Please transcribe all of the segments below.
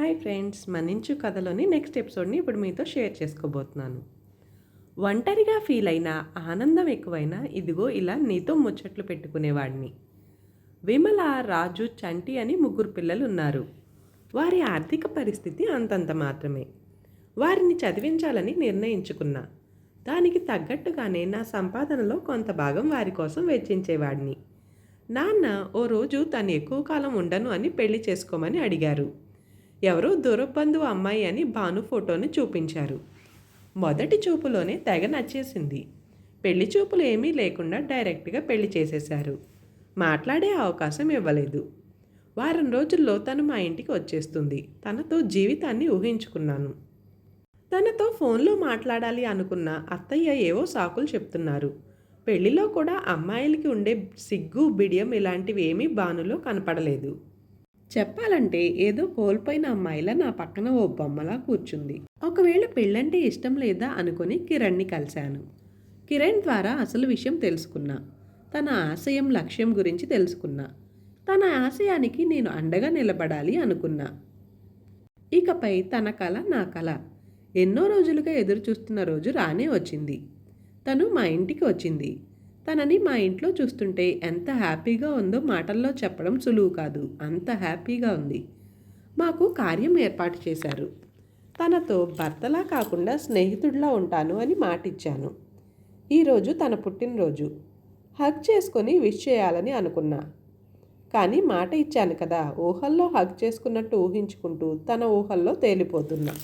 Hi friends మనించు కథలోని next ఎపిసోడ్ని ఇప్పుడు మీతో షేర్ చేసుకోబోతున్నాను. ఒంటరిగా ఫీల్ అయిన ఆనందం ఎక్కువైనా ఇదిగో ఇలా నీతో ముచ్చట్లు పెట్టుకునేవాడిని. విమల రాజు చంటి అని ముగ్గురు పిల్లలు ఉన్నారు వారి ఆర్థిక పరిస్థితి అంతంత మాత్రమే. వారిని చదివించాలని నిర్ణయించుకున్నా. దానికి తగ్గట్టుగానే నా సంపాదనలో కొంత భాగం వారి కోసం వెచ్చించేవాడిని. నాన్న ఓ రోజు తను ఎక్కువ కాలం ఉండను అని పెళ్ళి చేసుకోమని అడిగారు. ఎవరో దూరబంధువు అమ్మాయి అని భాను ఫోటోని చూపించారు. మొదటి చూపులోనే తెగ నచ్చేసింది. పెళ్ళి చూపులు ఏమీ లేకుండా డైరెక్ట్గా పెళ్ళి చేసేశారు. మాట్లాడే అవకాశం ఇవ్వలేదు. వారం రోజుల్లో తను మా ఇంటికి వచ్చేస్తుంది. తనతో జీవితాన్ని ఊహించుకున్నాను. తనతో ఫోన్లో మాట్లాడాలి అనుకున్న అత్తయ్య ఏవో సాకులు చెప్తున్నారు. పెళ్ళిలో కూడా అమ్మాయిలకి ఉండే సిగ్గు బిడియం ఇలాంటివి ఏమీ బానులో కనపడలేదు. చెప్పాలంటే ఏదో కోల్పోయిన అమ్మాయిలా నా పక్కన ఓ బొమ్మలా కూర్చుంది. ఒకవేళ పెళ్ళంటే ఇష్టం లేదా అనుకుని కిరణ్ని కలిశాను. కిరణ్ ద్వారా అసలు విషయం తెలుసుకున్నా. తన ఆశయం లక్ష్యం గురించి తెలుసుకున్నా. తన ఆశయానికి నేను అండగా నిలబడాలి అనుకున్నా. ఇకపై తన కళ నా కళ ఎన్నో రోజులుగా ఎదురు చూస్తున్న రోజు రానే వచ్చింది. తను మా ఇంటికి వచ్చింది. తనని మా ఇంట్లో చూస్తుంటే ఎంత హ్యాపీగా ఉందో మాటల్లో చెప్పడం సులువు కాదు. అంత హ్యాపీగా ఉంది. మాకు కార్యం ఏర్పాటు చేశారు. తనతో భర్తలా కాకుండా స్నేహితుడిలా ఉంటాను అని మాటిచ్చాను. ఈరోజు తన పుట్టినరోజు. హగ్ చేసుకొని విష్ చేయాలని అనుకున్నా. కానీ మాట ఇచ్చాను కదా ఊహల్లో హగ్ చేసుకున్నట్టు ఊహించుకుంటూ తన ఊహల్లో తేలిపోతున్నా.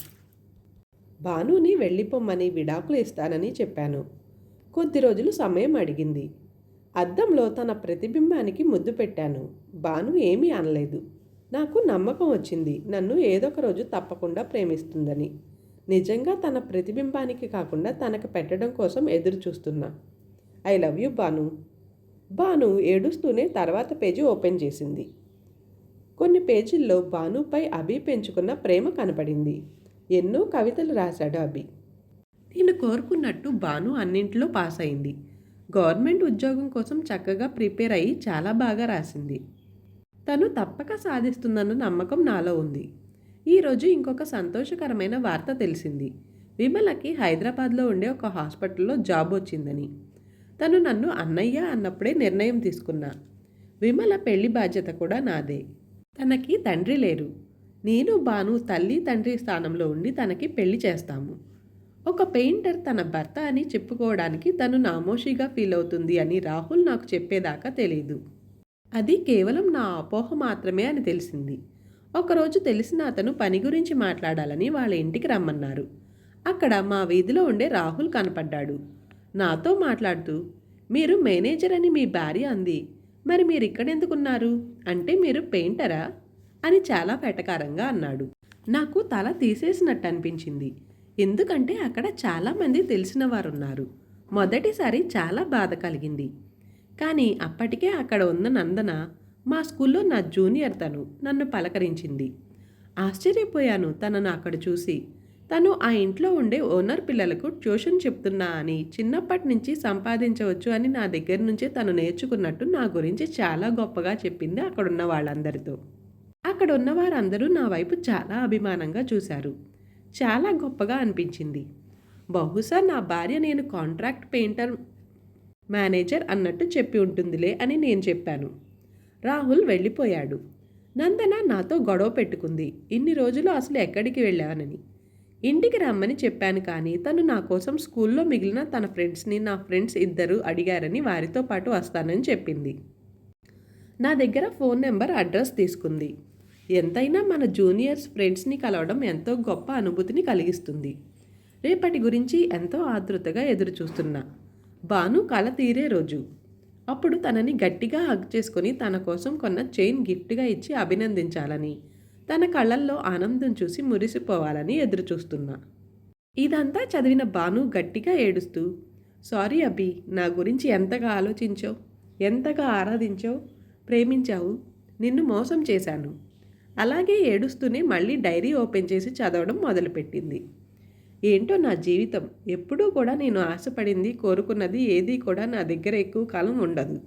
భానుని వెళ్ళిపోమ్మని విడాకులు ఇస్తానని చెప్పాను. కొద్ది రోజులు సమయం అడిగింది. అద్దంలో తన ప్రతిబింబానికి ముద్దు పెట్టాను. భాను ఏమీ అనలేదు. నాకు నమ్మకం వచ్చింది. నన్ను ఏదొక రోజు తప్పకుండా ప్రేమిస్తుందని. నిజంగా తన ప్రతిబింబానికి కాకుండా తనకు పెట్టడం కోసం ఎదురు చూస్తున్నా. I love you Banu. Banu ఏడుస్తూనే తర్వాత పేజీ ఓపెన్ చేసింది. కొన్ని పేజీల్లో బానుపై అభి పెంచుకున్న ప్రేమ కనపడింది. ఎన్నో కవితలు రాశాడు అభి. నేను కోరుకున్నట్టు బాను అన్నింటిలో పాస్ అయింది. గవర్నమెంట్ ఉద్యోగం కోసం చక్కగా ప్రిపేర్ అయ్యి చాలా బాగా రాసింది. తను తప్పక సాధిస్తుందన్న నమ్మకం నాలో ఉంది. ఈరోజు ఇంకొక సంతోషకరమైన వార్త తెలిసింది. విమలకి హైదరాబాద్లో ఉండే ఒక హాస్పిటల్లో జాబ్ వచ్చిందని. తను నన్ను అన్నయ్య అన్నప్పుడే నిర్ణయం తీసుకున్నా. విమల పెళ్ళి బాధ్యత కూడా నాదే. తనకి తండ్రి లేరు. నేను బాను తల్లి తండ్రి స్థానంలో ఉండి తనకి పెళ్ళి చేస్తాము. ఒక పెయింటర్ తన భర్త అని చెప్పుకోవడానికి తను నామోషిగా ఫీల్ అవుతుంది అని రాహుల్ నాకు చెప్పేదాకా తెలియదు అది కేవలం నా అపోహ మాత్రమే అని తెలిసింది. ఒకరోజు తెలిసిన అతను పని గురించి మాట్లాడాలని వాళ్ళ ఇంటికి రమ్మన్నారు. అక్కడ మా వీధిలో ఉండే రాహుల్ కనపడ్డాడు. నాతో మాట్లాడుతూ మీరు మేనేజర్ అని మీ భార్య అంది. మరి మీరు ఇక్కడెందుకున్నారు అంటే మీరు పెయింటరా? అని చాలా వెటకారంగా అన్నాడు. నాకు తల తీసేసినట్టు అనిపించింది ఎందుకంటే అక్కడ చాలామంది తెలిసిన వారు ఉన్నారు మొదటిసారి చాలా బాధ కలిగింది. కానీ అప్పటికే అక్కడ ఉన్న నందన మా స్కూల్లో నా జూనియర్ తను నన్ను పలకరించింది. ఆశ్చర్యపోయాను తనను అక్కడ చూసి. తను ఆ ఇంట్లో ఉండే ఓనర్ పిల్లలకు ట్యూషన్ చెప్తున్నా అని చిన్నప్పటి నుంచి సంపాదించవచ్చు అని నా దగ్గర నుంచే తను నేర్చుకున్నట్టు నా గురించి చాలా గొప్పగా చెప్పింది అక్కడున్న వాళ్ళందరితో. అక్కడ ఉన్న వారందరూ నా వైపు చాలా అభిమానంగా చూశారు. చాలా గొప్పగా అనిపించింది. బహుశా నా భార్య నేను కాంట్రాక్ట్ పెయింటర్ మేనేజర్ అన్నట్టు చెప్పి ఉంటుందిలే అని నేను చెప్పాను. రాహుల్ వెళ్ళిపోయాడు. నందన నాతో గొడవ పెట్టుకుంది. ఇన్ని రోజులు అసలు ఎక్కడికి వెళ్ళానని. ఇంటికి రమ్మని చెప్పాను కానీ తను నా కోసం స్కూల్లో మిగిలిన తన ఫ్రెండ్స్ని నా ఫ్రెండ్స్ ఇద్దరు అడిగారని వారితో పాటు వస్తానని చెప్పింది. నా దగ్గర ఫోన్ నెంబర్ అడ్రస్ తీసుకుంది. ఎంతైనా మన జూనియర్స్ ఫ్రెండ్స్ని కలవడం ఎంతో గొప్ప అనుభూతిని కలిగిస్తుంది. రేపటి గురించి ఎంతో ఆతృతగా ఎదురు చూస్తున్నా బాను కళ తీరే రోజు. అప్పుడు తనని గట్టిగా హగ్ చేసుకొని తన కోసం కొన్న చైన్ గిఫ్ట్గా ఇచ్చి అభినందించాలని తన కళ్ళల్లో ఆనందం చూసి మురిసిపోవాలని ఎదురు చూస్తున్నా ఇదంతా చదివిన బాను గట్టిగా ఏడుస్తూ సారీ అభి నా గురించి ఎంతగా ఆలోచించావు? ఎంతగా ఆరాధించావు? ప్రేమించావు? నిన్ను మోసం చేశాను. అలాగే ఏడుస్తూనే మళ్ళీ డైరీ ఓపెన్ చేసి చదవడం మొదలుపెట్టింది. ఏంటో నా జీవితం. ఎప్పుడూ కూడా నేను ఆశపడింది కోరుకున్నది ఏది కూడా నా దగ్గర ఎక్కువ కాలం ఉండదు.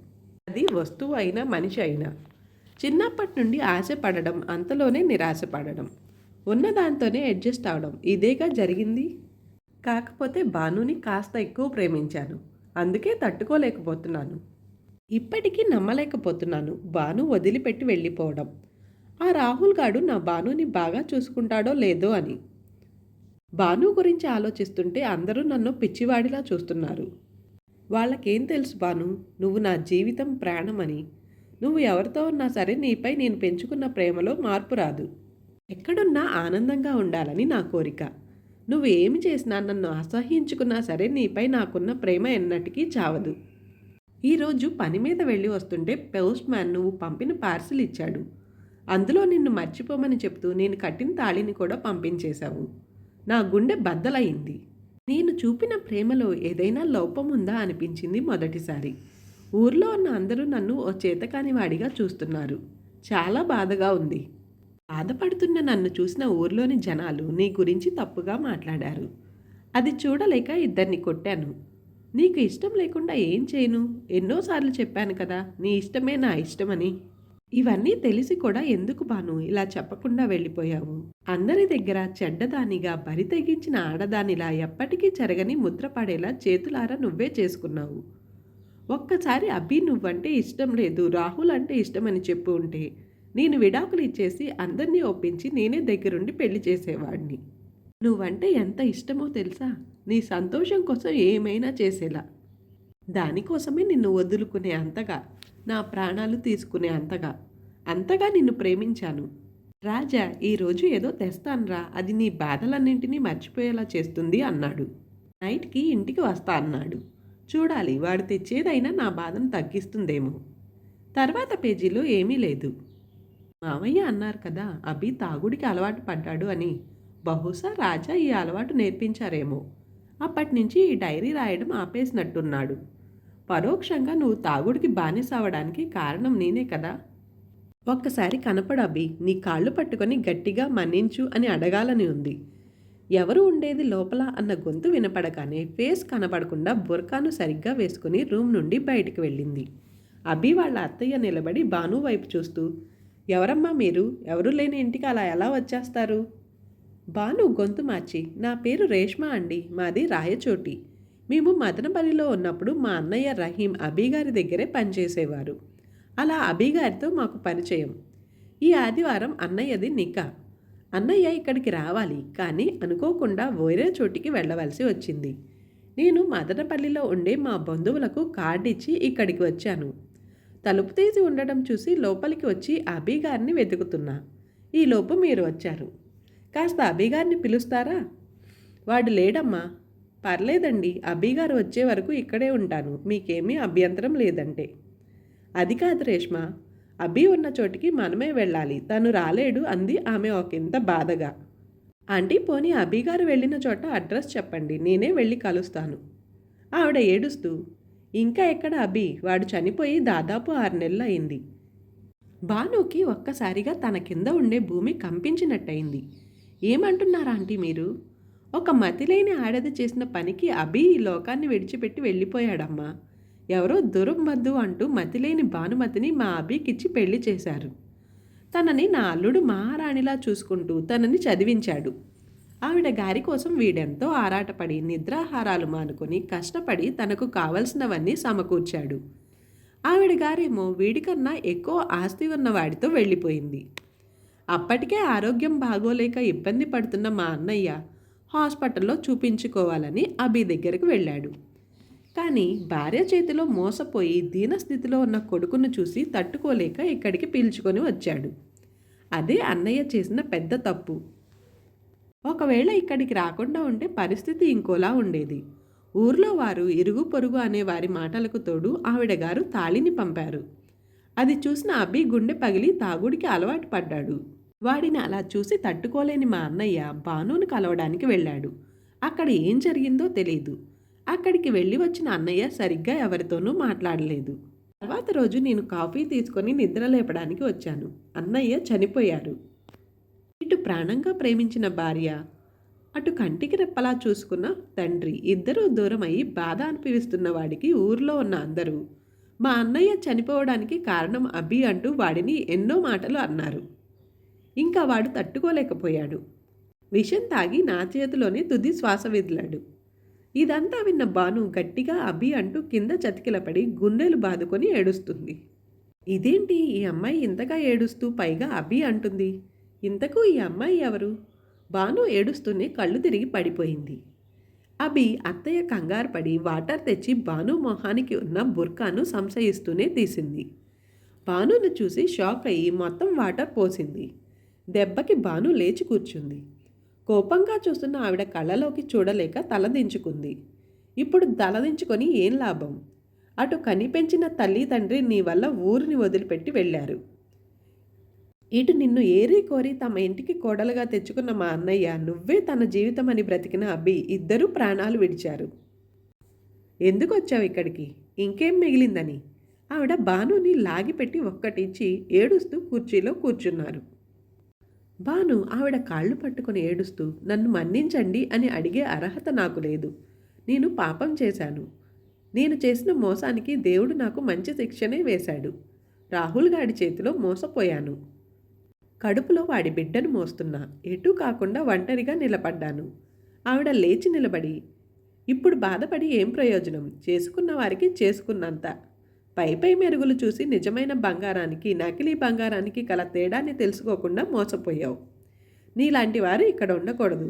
అది వస్తువు అయినా మనిషి అయినా. చిన్నప్పటి నుండి ఆశపడడం అంతలోనే నిరాశపడడం. ఉన్న దాంతోనే అడ్జస్ట్ అవడం. ఇదేగా జరిగింది? కాకపోతే భానుని కాస్త ఎక్కువ ప్రేమించాను. అందుకే తట్టుకోలేకపోతున్నాను. ఇప్పటికీ నమ్మలేకపోతున్నాను. భాను వదిలిపెట్టి వెళ్ళిపోవడం. ఆ రాహుల్ గాడు నా భానుని బాగా చూసుకుంటాడో లేదో అని. భాను గురించి ఆలోచిస్తుంటే అందరూ నన్ను పిచ్చివాడిలా చూస్తున్నారు. వాళ్ళకేం తెలుసు బాను నువ్వు నా జీవితం ప్రాణమని. నువ్వు ఎవరితో ఉన్నా సరే నీపై నేను పెంచుకున్న ప్రేమలో మార్పు రాదు. ఎక్కడున్నా ఆనందంగా ఉండాలని నా కోరిక. నువ్వు ఏమి చేసినా నన్ను అసహ్యించుకున్నా సరే నీపై నాకున్న ప్రేమ ఎన్నటికీ చావదు. ఈరోజు పని మీద వెళ్ళి వస్తుంటే పోస్ట్ మ్యాన్ నువ్వు పంపిన పార్సిల్ ఇచ్చాడు. అందులో నిన్ను మర్చిపోమని చెప్తూ నేను కట్టిన తాళిని కూడా పంపించేశావు. నా గుండె బద్దలయింది నేను చూపిన ప్రేమలో ఏదైనా లోపం ఉందా అనిపించింది మొదటిసారి. ఊర్లో ఉన్న అందరూ నన్ను ఓ చేతకాని వాడిగా చూస్తున్నారు. చాలా బాధగా ఉంది. బాధపడుతున్న నన్ను చూసిన ఊర్లోని జనాలు నీ గురించి తప్పుగా మాట్లాడారు. అది చూడలేక ఇద్దరిని కొట్టాను. నీకు ఇష్టం లేకుండా ఏం చేయను? ఎన్నోసార్లు చెప్పాను కదా నీ ఇష్టమే నా ఇష్టమని. ఇవన్నీ తెలిసి కూడా ఎందుకు బాను? ఇలా చెప్పకుండా వెళ్ళిపోయావు. అందరి దగ్గర చెడ్డదానిగా బరి తెగించిన ఆడదానిలా ఎప్పటికీ చెరగని ముద్రపడేలా చేతులారా నువ్వే చేసుకున్నావు. ఒక్కసారి అబ్బి నువ్వంటే ఇష్టం లేదు రాహుల్ అంటే ఇష్టమని చెప్పు ఉంటే నేను విడాకులు ఇచ్చేసి అందరినీ ఒప్పించి నేనే దగ్గరుండి పెళ్ళి చేసేవాడిని. నువ్వంటే ఎంత ఇష్టమో తెలుసా? నీ సంతోషం కోసం ఏమైనా చేసేలా. దానికోసమే నిన్ను వదులుకునే అంతగా. నా ప్రాణాలు తీసుకునే అంతగా. అంతగా నిన్ను ప్రేమించాను. రాజా ఈరోజు ఏదో తెస్తాన్రా. అది నీ బాధలన్నింటినీ మర్చిపోయేలా చేస్తుంది అన్నాడు. నైట్కి ఇంటికి వస్తా అన్నాడు. చూడాలి వాడు తెచ్చేదైనా నా బాధను తగ్గిస్తుందేమో. తర్వాత పేజీలో ఏమీ లేదు. మామయ్య అన్నారు కదా అభి తాగుడికి అలవాటు పడ్డాడు అని. బహుశా రాజా ఈ అలవాటు నేర్పించారేమో. అప్పటి నుంచి ఈ డైరీ రాయడం ఆపేసినట్టున్నాడు. పరోక్షంగా నువ్వు తాగుడికి బానిస అవడానికి కారణం నేనే కదా. ఒక్కసారి కనపడబ్బి నీ కాళ్ళు పట్టుకొని గట్టిగా మన్నించు అని అడగాలని ఉంది. ఎవరు ఉండేది లోపల అన్న గొంతు వినపడగానే ఫేస్ కనపడకుండా బుర్కాను సరిగ్గా వేసుకుని రూమ్ నుండి బయటికి వెళ్ళింది. అభి వాళ్ళ అత్తయ్య నిలబడి భాను వైపు చూస్తూ ఎవరమ్మా మీరు? ఎవరు లేని ఇంటికి అలా ఎలా వచ్చేస్తారు? బాను గొంతు మార్చి నా పేరు రేష్మ అండి మాది రాయచోటి. మేము మదనపల్లిలో ఉన్నప్పుడు మా అన్నయ్య రహీం అబీగారి దగ్గరే పనిచేసేవారు. అలా అబీగారితో మాకు పరిచయం. ఈ ఆదివారం అన్నయ్యది నికా. అన్నయ్య ఇక్కడికి రావాలి కానీ అనుకోకుండా వేరే చోటికి వెళ్ళవలసి వచ్చింది. నేను మదనపల్లిలో ఉండే మా బంధువులకు కార్డు ఇచ్చి ఇక్కడికి వచ్చాను. తలుపు తీసి ఉండడం చూసి లోపలికి వచ్చి అబీగారిని వెతుకుతున్నా. ఈలోపు మీరు వచ్చారు. కాస్త అబీగారిని పిలుస్తారా? వాడు లేడమ్మా. పర్లేదండి. అబ్బిగారు వచ్చే వరకు ఇక్కడే ఉంటాను. మీకేమీ అభ్యంతరం లేదంటే. అది కాదు రేష్మ. అబ్బి ఉన్న చోటికి మనమే వెళ్ళాలి. తను రాలేడు అంది ఆమె ఒకంత బాధగా. ఆంటీ పోనీ అబ్బిగారు వెళ్ళిన చోట అడ్రస్ చెప్పండి. నేనే వెళ్ళి కలుస్తాను. ఆవిడ ఏడుస్తూ ఇంకా ఎక్కడ అభి? వాడు చనిపోయి దాదాపు ఆరు నెలలు అయింది భానుకి ఒక్కసారిగా తన కింద ఉండే భూమి కంపించినట్టయింది. ఏమంటున్నారా ఆంటీ మీరు? ఒక మతిలేని ఆడది చేసిన పనికి అభి ఈ లోకాన్ని విడిచిపెట్టి వెళ్ళిపోయాడమ్మా. ఎవరో దుర్మద్దు అంటూ మతిలేని భానుమతిని మా అభికిచ్చి పెళ్ళి చేశారు. తనని నా అల్లుడు మహారాణిలా చూసుకుంటూ తనని చదివించాడు. ఆవిడ గారి కోసం వీడెంతో ఆరాటపడి నిద్రాహారాలు మానుకొని కష్టపడి తనకు కావలసినవన్నీ సమకూర్చాడు. ఆవిడ గారేమో వీడికన్నా ఎక్కువ ఆస్తి ఉన్నవాడితో వెళ్ళిపోయింది. అప్పటికే ఆరోగ్యం బాగోలేక ఇబ్బంది పడుతున్న మా అన్నయ్య హాస్పిటల్లో చూపించుకోవాలని అభి దగ్గరికి వెళ్ళాడు. కానీ భార్య చేతిలో మోసపోయి దీనస్థితిలో ఉన్న కొడుకును చూసి తట్టుకోలేక ఇక్కడికి పీల్చుకొని వచ్చాడు. అదే అన్నయ్య చేసిన పెద్ద తప్పు. ఒకవేళ ఇక్కడికి రాకుండా ఉంటే పరిస్థితి ఇంకోలా ఉండేది. ఊర్లో వారు ఇరుగు పొరుగు అనే వారి మాటలకు తోడు ఆవిడ గారు తాళిని పంపారు. అది చూసిన అభి గుండె పగిలి తాగుడికి అలవాటు పడ్డాడు. వాడిని అలా చూసి తట్టుకోలేని మా అన్నయ్య భానుని కలవడానికి వెళ్ళాడు. అక్కడ ఏం జరిగిందో తెలియదు అక్కడికి వెళ్ళి వచ్చిన అన్నయ్య సరిగ్గా ఎవరితోనూ మాట్లాడలేదు. తర్వాత రోజు నేను కాఫీ తీసుకొని నిద్ర లేపడానికి వచ్చాను. అన్నయ్య చనిపోయారు. ఇటు ప్రాణంగా ప్రేమించిన భార్య అటు కంటికి రెప్పలా చూసుకున్న తండ్రి ఇద్దరూ దూరమయ్యి బాధ అనిపిస్తున్న వాడికి ఊర్లో ఉన్న అందరూ మా అన్నయ్య చనిపోవడానికి కారణం అభి అంటూ వాడిని ఎన్నో మాటలు అన్నారు. ఇంకా వాడు తట్టుకోలేకపోయాడు. విషం తాగి నా చేతిలోనే తుది శ్వాస విదిలాడు. ఇదంతా విన్న బాను గట్టిగా అభి అంటూ కింద చతికిలపడి గుండెలు బాదుకొని ఏడుస్తుంది. ఇదేంటి? ఈ అమ్మాయి ఇంతగా ఏడుస్తూ పైగా అభి అంటుంది. ఇంతకు ఈ అమ్మాయి ఎవరు? బాను ఏడుస్తూనే కళ్ళు తిరిగి పడిపోయింది. అభి అత్తయ్య కంగారు పడి వాటర్ తెచ్చి బాను మొహానికి ఉన్న బుర్కాను సంశయిస్తూనే తీసింది. బానును చూసి షాక్ అయ్యి మొత్తం వాటర్ పోసింది. దెబ్బకి బాను లేచి కూర్చుంది. కోపంగా చూస్తున్న ఆవిడ కళ్ళలోకి చూడలేక తలదించుకుంది ఇప్పుడు తలదించుకొని ఏం లాభం? అటు కనిపెంచిన తల్లి తండ్రి నీ వల్ల ఊరిని వదిలిపెట్టి వెళ్ళారు. ఇటు నిన్ను ఏరి కోరి తమ ఇంటికి కోడలుగా తెచ్చుకున్న మా అన్నయ్య నువ్వే తన జీవితం అని బ్రతికిన అబ్బి ఇద్దరూ ప్రాణాలు విడిచారు. ఎందుకు వచ్చావు ఇక్కడికి? ఇంకేం మిగిలిందని? ఆవిడ బానుని లాగిపెట్టి ఒక్కటించి ఏడుస్తూ కుర్చీలో కూర్చున్నారు. బాను ఆవిడ కాళ్ళు పట్టుకొని ఏడుస్తూ నన్ను మన్నించండి అని అడిగే అర్హత నాకు లేదు. నేను పాపం చేశాను. నేను చేసిన మోసానికి దేవుడు నాకు మంచి శిక్షనే వేశాడు. రాహుల్ గాడి చేతిలో మోసపోయాను. కడుపులో వాడి బిడ్డను మోస్తున్నా. ఎటూ కాకుండా ఒంటరిగా నిలబడ్డాను. ఆవిడ లేచి నిలబడి ఇప్పుడు బాధపడి ఏం ప్రయోజనం? చేసుకున్న వారికి చేసుకున్నంత. పై పై మెరుగులు చూసి నిజమైన బంగారానికి నకిలీ బంగారానికి కల తేడాన్ని తెలుసుకోకుండా మోసపోయావు. నీలాంటి వారు ఇక్కడ ఉండకూడదు.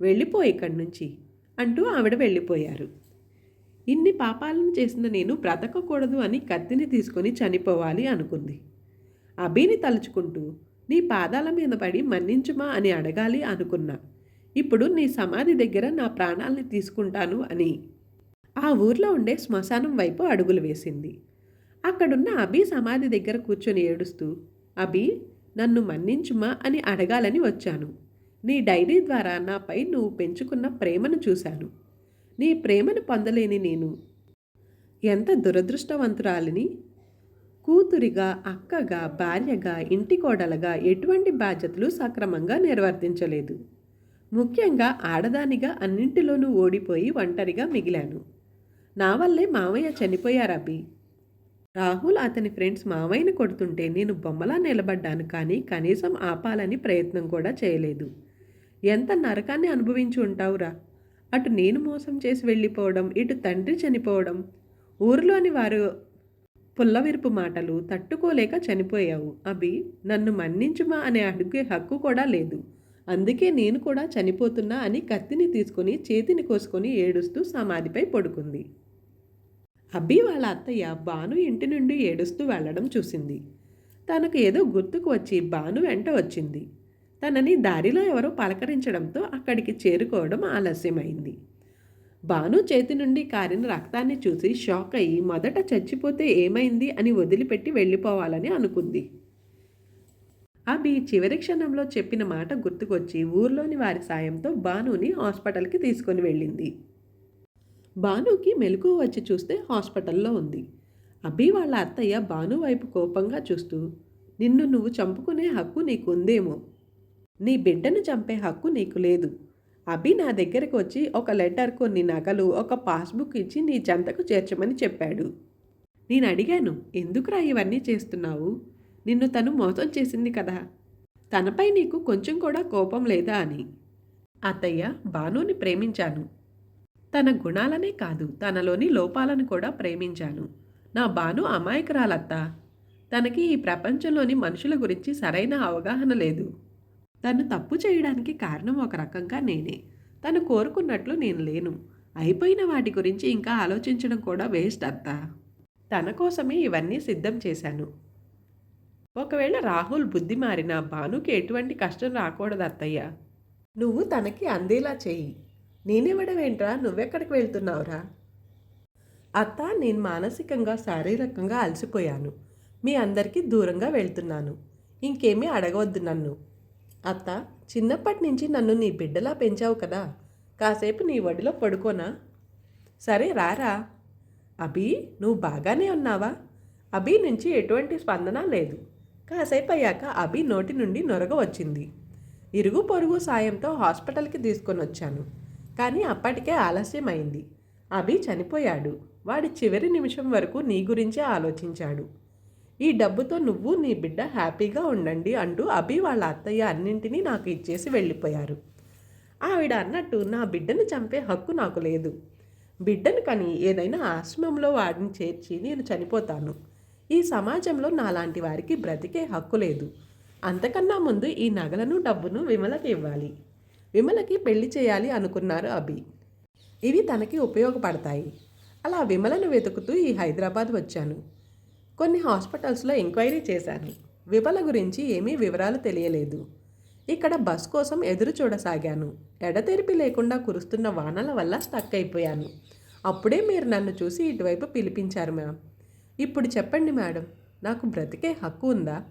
వెళ్ళిపో ఇక్కడి నుంచి అంటూ ఆవిడ వెళ్ళిపోయారు. ఇన్ని పాపాలను చేసిన నేను బ్రతకకూడదు అని కత్తిని తీసుకొని చనిపోవాలి అనుకుంది. అభిని తలుచుకుంటూ నీ పాదాల మీద పడి మన్నించుమా అని అడగాలి అనుకున్నా. ఇప్పుడు నీ సమాధి దగ్గర నా ప్రాణాల్ని తీసుకుంటాను అని ఆ ఊర్లో ఉండే శ్మశానం వైపు అడుగులు వేసింది. అక్కడున్న అభి సమాధి దగ్గర కూర్చొని ఏడుస్తూ అభి నన్ను మన్నించుమా? అని అడగాలని వచ్చాను. నీ డైరీ ద్వారా నాపై నువ్వు పెంచుకున్న ప్రేమను చూశాను. నీ ప్రేమను పొందలేని నేను ఎంత దురదృష్టవంతురాలిని? కూతురిగా అక్కగా భార్యగా ఇంటి కోడలుగా ఎటువంటి బాధ్యతలు సక్రమంగా నిర్వర్తించలేదు. ముఖ్యంగా ఆడదానిగా అన్నింటిలోనూ ఓడిపోయి ఒంటరిగా మిగిలాను. నా వల్లే మామయ్య అభి. రాహుల్ అతని ఫ్రెండ్స్ మావైన కొడుతుంటే నేను బొమ్మలా నిలబడ్డాను కానీ కనీసం ఆపాలని ప్రయత్నం కూడా చేయలేదు. ఎంత నరకాన్ని అనుభవించి ఉంటావురా? అటు నేను మోసం చేసి వెళ్ళిపోవడం ఇటు తండ్రి చనిపోవడం. ఊరిలోని వారు పుల్లవిరుపు మాటలు తట్టుకోలేక చనిపోయావు. అభి నన్ను మన్నించుమా అనే అడిగే హక్కు కూడా లేదు. అందుకే నేను కూడా చనిపోతున్నా అని కత్తిని తీసుకొని చేతిని కోసుకొని ఏడుస్తూ సమాధిపై పడుకుంది. అబ్బి వాళ్ళ అత్తయ్య బాను ఇంటి నుండి ఏడుస్తూ వెళ్ళడం చూసింది. తనకు ఏదో గుర్తుకు వచ్చి బాను వెంట వచ్చింది. తనని దారిలో ఎవరో పలకరించడంతో అక్కడికి చేరుకోవడం ఆలస్యమైంది. బాను చేతి నుండి కారిన రక్తాన్ని చూసి షాక్ అయ్యి మొదట చచ్చిపోతే ఏమైంది? అని వదిలిపెట్టి వెళ్ళిపోవాలని అనుకుంది. అభి చివరి క్షణంలో చెప్పిన మాట గుర్తుకొచ్చి ఊర్లోని వారి సాయంతో బానుని హాస్పిటల్కి తీసుకొని వెళ్ళింది. భానుకి మెలకు వచ్చి చూస్తే హాస్పిటల్లో ఉంది. అభి వాళ్ళ అత్తయ్య భాను వైపు కోపంగా చూస్తూ నిన్ను నువ్వు చంపుకునే హక్కు నీకుందేమో. నీ బిడ్డను చంపే హక్కు నీకు లేదు. అభి నా దగ్గరకు వచ్చి ఒక లెటర్ కొన్ని నగలు ఒక పాస్బుక్ ఇచ్చి నీ జంతకు చేర్చమని చెప్పాడు. నేను అడిగాను ఎందుకురా ఇవన్నీ చేస్తున్నావు? నిన్ను తను మోసం చేసింది కదా. తనపై నీకు కొంచెం కూడా కోపం లేదా అని. అత్తయ్య బానుని ప్రేమించాను. తన గుణాలనే కాదు తనలోని లోపాలను కూడా ప్రేమించాను. నా బాను అమాయకురాలత్త. తనకి ఈ ప్రపంచంలోని మనుషుల గురించి సరైన అవగాహన లేదు. తను తప్పు చేయడానికి కారణం ఒక రకంగా నేనే. తను కోరుకున్నట్లు నేను లేను. అయిపోయిన వాటి గురించి ఇంకా ఆలోచించడం కూడా వేస్ట్ అత్త. తన కోసమే ఇవన్నీ సిద్ధం చేశాను. ఒకవేళ రాహుల్ బుద్ధి మారిన భానుకి ఎటువంటి కష్టం రాకూడదు అత్తయ్య నువ్వు తనకి అందేలా చేయి. నేనివ్వడమేంట్రా నువ్వెక్కడికి వెళ్తున్నావురా? అత్త నేను మానసికంగా శారీరకంగా అలసిపోయాను. మీ అందరికీ దూరంగా వెళ్తున్నాను. ఇంకేమీ అడగవద్దు నన్ను. అత్త చిన్నప్పటి నుంచి నన్ను నీ బిడ్డలా పెంచావు కదా. కాసేపు నీ ఒడిలో పడుకోనా? సరే రారా. అభి నువ్వు బాగానే ఉన్నావా? అభి నుంచి ఎటువంటి స్పందన లేదు. కాసేపు అయ్యాక అభి నోటి నుండి నొరగ వచ్చింది. ఇరుగు పొరుగు సాయంతో హాస్పిటల్కి తీసుకొని వచ్చాను కానీ అప్పటికే ఆలస్యమైంది. అభి చనిపోయాడు. వాడి చివరి నిమిషం వరకు నీ గురించే ఆలోచించాడు. ఈ డబ్బుతో నువ్వు నీ బిడ్డ హ్యాపీగా ఉండండి అంటూ అభి వాళ్ళ అత్తయ్య అన్నింటినీ నాకు ఇచ్చేసి వెళ్ళిపోయారు. ఆవిడ అన్నట్టు నా బిడ్డను చంపే హక్కు నాకు లేదు. బిడ్డను కని ఏదైనా ఆశ్రమంలో వాడిని చేర్చి నేను చనిపోతాను. ఈ సమాజంలో నాలాంటి వారికి బ్రతికే హక్కు లేదు. అంతకన్నా ముందు ఈ నగలను డబ్బును విమలకి ఇవ్వాలి. విమలకి పెళ్ళి చేయాలి అనుకున్నారు అభి. ఇవి తనకి ఉపయోగపడతాయి. అలా విమలను వెతుకుతూ ఈ హైదరాబాద్ వచ్చాను. కొన్ని హాస్పిటల్స్లో ఎంక్వైరీ చేశాను. విమల గురించి ఏమీ వివరాలు తెలియలేదు. ఇక్కడ బస్ కోసం ఎదురు చూడసాగాను. ఎడతెరిపి లేకుండా కురుస్తున్న వానల వల్ల స్టక్ అయిపోయాను. అప్పుడే మీరు నన్ను చూసి ఇటువైపు పిలిపించారు మ్యామ్. ఇప్పుడు చెప్పండి మేడం. నాకు బ్రతికే హక్కు ఉందా?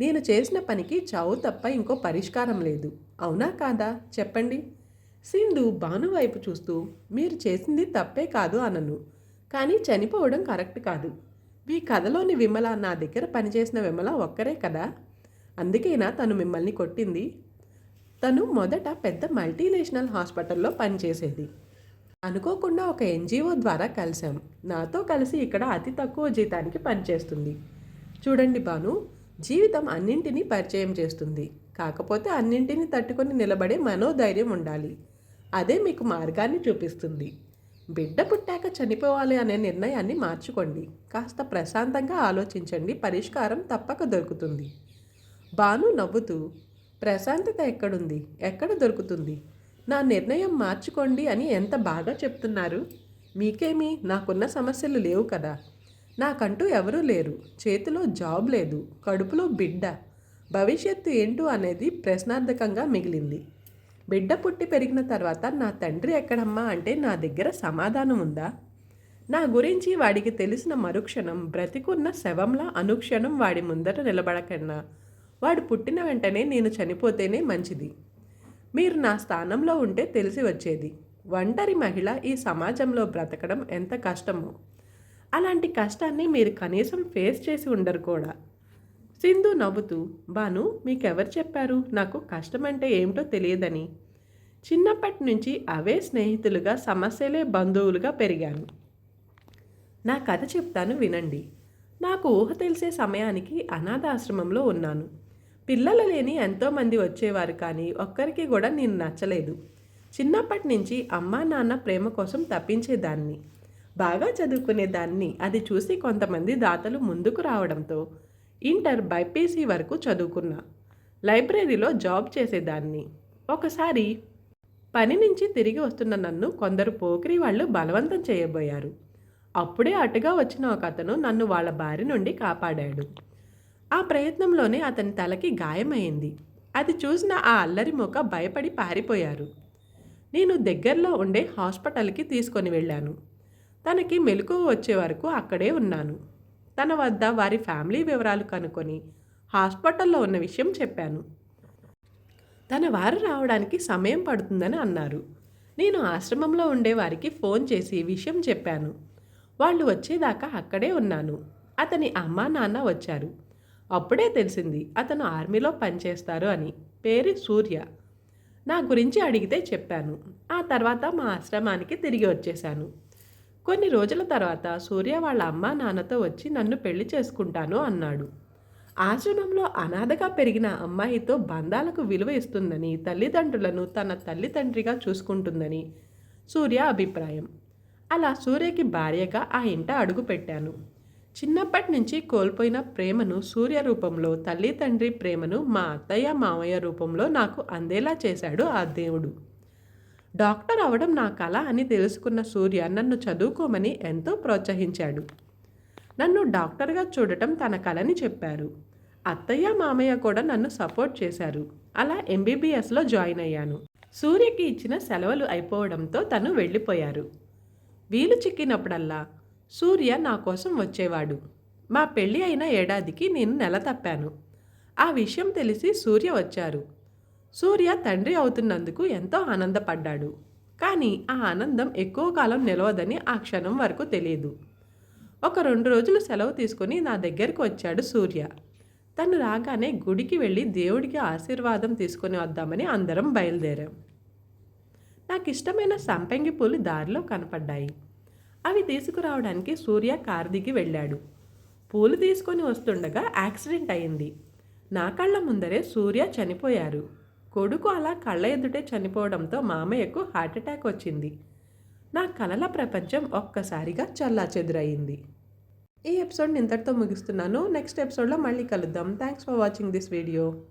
నేను చేసిన పనికి చావు తప్ప ఇంకో పరిష్కారం లేదు. అవునా కాదా? చెప్పండి. సింధు భాను వైపు చూస్తూ మీరు చేసింది తప్పే కాదు అనను. కానీ చనిపోవడం కరెక్ట్ కాదు. మీ కథలోని విమల నా దగ్గర పనిచేసిన విమల ఒక్కరే కదా? అందుకేనా తను మిమ్మల్ని కొట్టింది? తను మొదట పెద్ద మల్టీనేషనల్ హాస్పిటల్లో పనిచేసేది. అనుకోకుండా ఒక ఎన్జిఓ ద్వారా కలిశాం. నాతో కలిసి ఇక్కడ అతి తక్కువ జీతానికి పనిచేస్తుంది. చూడండి బాను జీవితం అన్నింటినీ పరిచయం చేస్తుంది. కాకపోతే అన్నింటినీ తట్టుకొని నిలబడే మనోధైర్యం ఉండాలి. అదే మీకు మార్గాన్ని చూపిస్తుంది. బిడ్డ పుట్టాక చనిపోవాలి అనే నిర్ణయాన్ని మార్చుకోండి. కాస్త ప్రశాంతంగా ఆలోచించండి. పరిష్కారం తప్పక దొరుకుతుంది. బాను నవ్వుతూ ప్రశాంతత ఎక్కడుంది? ఎక్కడ దొరుకుతుంది? నా నిర్ణయం మార్చుకోండి అని ఎంత బాగా చెప్తున్నారు? మీకేమీ? నాకున్న సమస్యలు లేవు కదా. నాకంటూ ఎవరూ లేరు. చేతిలో జాబ్ లేదు. కడుపులో బిడ్డ. భవిష్యత్తు ఏంటో అనేది ప్రశ్నార్థకంగా మిగిలింది. బిడ్డ పుట్టి పెరిగిన తర్వాత నా తండ్రి ఎక్కడమ్మా అంటే నా దగ్గర సమాధానం ఉందా? నా గురించి వాడికి తెలిసిన మరుక్షణం బ్రతికున్న శవంలా అనుక్షణం వాడి ముందర నిలబడకన్నా. వాడు పుట్టిన వెంటనే నేను చనిపోతేనే మంచిది. మీరు నా స్థానంలో ఉంటే తెలిసి వచ్చేది. ఒంటరి మహిళ ఈ సమాజంలో బ్రతకడం ఎంత కష్టమో. అలాంటి కష్టాన్ని మీరు కనీసం ఫేస్ చేసి ఉండరు కూడా. సింధు నవ్వుతూ బాను మీకెవరు చెప్పారు? నాకు కష్టమంటే ఏమిటో తెలియదని. చిన్నప్పటి నుంచి అవే స్నేహితులుగా సమస్యలే బంధువులుగా పెరిగాను. నా కథ చెప్తాను వినండి. నాకు ఊహ తెలిసే సమయానికి అనాథాశ్రమంలో ఉన్నాను. పిల్లలు లేని ఎంతోమంది వచ్చేవారు కానీ ఒక్కరికి కూడా నేను నచ్చలేదు. చిన్నప్పటి నుంచి అమ్మా నాన్న ప్రేమ కోసం తప్పించేదాన్ని. బాగా చదువుకునేదాన్ని. అది చూసి కొంతమంది దాతలు ముందుకు రావడంతో ఇంటర్ బైపీసీ వరకు చదువుకున్నా. లైబ్రరీలో జాబ్ చేసేదాన్ని. ఒకసారి పని నుంచి తిరిగి వస్తున్న నన్ను కొందరు పోకిరి వాళ్ళు బలవంతం చేయబోయారు. అప్పుడే అటుగా వచ్చిన ఒక అతను నన్ను వాళ్ళ బారి నుండి కాపాడాడు. ఆ ప్రయత్నంలోనే అతని తలకి గాయమైంది. అది చూసిన ఆ అల్లరి మొక్క భయపడి పారిపోయారు. నేను దగ్గరలో ఉండే హాస్పిటల్కి తీసుకొని వెళ్ళాను. తనకి మెలకువ వచ్చే వరకు అక్కడే ఉన్నాను. తన వద్ద వారి ఫ్యామిలీ వివరాలు కనుక్కొని హాస్పిటల్లో ఉన్న విషయం చెప్పాను. తన వారు రావడానికి సమయం పడుతుందని అన్నారు. నేను ఆశ్రమంలో ఉండే వారికి ఫోన్ చేసి విషయం చెప్పాను. వాళ్ళు వచ్చేదాకా అక్కడే ఉన్నాను. అతని అమ్మా నాన్న వచ్చారు. అప్పుడే తెలిసింది అతను ఆర్మీలో పనిచేస్తారు అని. పేరు సూర్య. నా గురించి అడిగితే చెప్పాను. ఆ తర్వాత మా ఆశ్రమానికి తిరిగి వచ్చేశాను. కొన్ని రోజుల తర్వాత సూర్య వాళ్ళ అమ్మ నాన్నతో వచ్చి నన్ను పెళ్ళి చేసుకుంటాను అన్నాడు. ఆశ్రమంలో అనాథగా పెరిగిన అమ్మాయితో బంధాలకు విలువ ఇస్తుందని తల్లిదండ్రులను తన తల్లిదండ్రిగా చూసుకుంటుందని సూర్య అభిప్రాయం. అలా సూర్యకి భార్యగా ఆ ఇంట అడుగు పెట్టాను. చిన్నప్పటి నుంచి కోల్పోయిన ప్రేమను సూర్య రూపంలో తల్లి తండ్రి ప్రేమను మా అత్తయ్య మామయ్య రూపంలో నాకు అందేలా చేశాడు ఆ దేవుడు. డాక్టర్ అవడం నా కళ అని తెలుసుకున్న సూర్య నన్ను చదువుకోమని ఎంతో ప్రోత్సహించాడు. నన్ను డాక్టర్గా చూడటం తన కళని చెప్పారు. అత్తయ్య మామయ్య కూడా నన్ను సపోర్ట్ చేశారు. అలా ఎంబీబీఎస్లో జాయిన్ అయ్యాను. సూర్యకి ఇచ్చిన సెలవులు అయిపోవడంతో తను వెళ్ళిపోయారు. వీలు చిక్కినప్పుడల్లా సూర్య నా కోసం వచ్చేవాడు. మా పెళ్ళి అయిన ఏడాదికి నేను నెల తప్పాను. ఆ విషయం తెలిసి సూర్య వచ్చారు. సూర్య తండ్రి అవుతున్నందుకు ఎంతో ఆనందపడ్డాడు. కానీ ఆ ఆనందం ఎక్కువ కాలం నిలవదని ఆ క్షణం వరకు తెలియదు ఒక రెండు రోజులు సెలవు తీసుకుని నా దగ్గరికి వచ్చాడు సూర్య. తను రాగానే గుడికి వెళ్ళి దేవుడికి ఆశీర్వాదం తీసుకొని వద్దామని అందరం బయలుదేరాం. నాకు ఇష్టమైన సంపెంగి పూలు దారిలో కనపడ్డాయి. అవి తీసుకురావడానికి సూర్య కారు దిగి వెళ్ళాడు. పూలు తీసుకొని వస్తుండగా యాక్సిడెంట్ అయింది. నా కళ్ళ ముందరే సూర్య చనిపోయారు. కొడుకు అలా కళ్ళ ఎదుటే చనిపోవడంతో మామయ్యకు హార్ట్అటాక్ వచ్చింది. నా కలల ప్రపంచం ఒక్కసారిగా చల్లాచెదురయింది ఈ ఎపిసోడ్ని ఇంతటితో ముగిస్తున్నాను. నెక్స్ట్ ఎపిసోడ్లో మళ్ళీ కలుద్దాం. Thanks for watching this video.